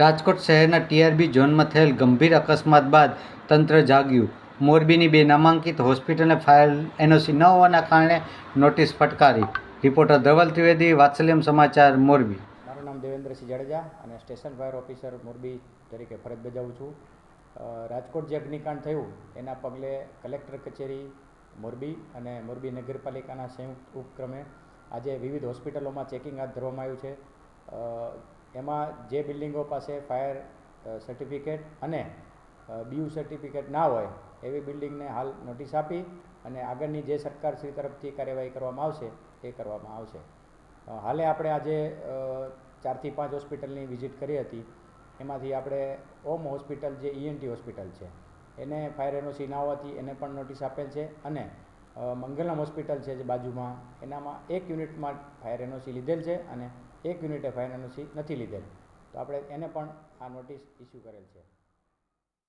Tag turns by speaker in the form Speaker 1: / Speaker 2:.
Speaker 1: રાજકોટ શહેરના ટીઆરબી ઝોનમાં થયેલ ગંભીર અકસ્માત બાદ તંત્ર જાગ્યું. મોરબીની બે નામાંકિત હોસ્પિટલને ફાયર એનઓસી ન હોવાના કારણે નોટિસ ફટકારી. રિપોર્ટર ધવલ ત્રિવેદી, વાત્સલ્યમ સમાચાર, મોરબી.
Speaker 2: મારું નામ દેવેન્દ્રસિંહ જાડેજા અને સ્ટેશન ફાયર ઓફિસર મોરબી તરીકે ફરજ બજાવું છું. રાજકોટ જે અગ્નિકાંડ થયું, એના પગલે કલેક્ટર કચેરી, મોરબી અને મોરબી નગરપાલિકાના સંયુક્ત ઉપક્રમે આજે વિવિધ હોસ્પિટલોમાં ચેકિંગ હાથ ધરવામાં આવ્યું છે. એમાં જે બિલ્ડિંગો પાસે ફાયર સર્ટિફિકેટ અને બીયુ સર્ટિફિકેટ ના હોય, એવી બિલ્ડિંગને હાલ નોટિસ આપી અને આગળની જે સરકારશ્રી તરફથી કાર્યવાહી કરવામાં આવશે, એ કરવામાં આવશે. હાલે આપણે આજે ચારથી પાંચ હોસ્પિટલની વિઝિટ કરી હતી. એમાંથી આપણે ઓમ હોસ્પિટલ જે ઈએનટી હોસ્પિટલ છે, એને ફાયર એનઓસી ના હોવાથી એને પણ નોટિસ આપેલ છે અને મંગલમ હોસ્પિટલ છે જે બાજુમાં, એનામાં એક યુનિટમાં ફાયર એનઓસી લીધેલ છે અને એક યુનિટે ફાયર એનઓસી નથી લીધેલ. તો આપણે એને પણ આ નોટિસ ઇસ્યુ કરેલ છે.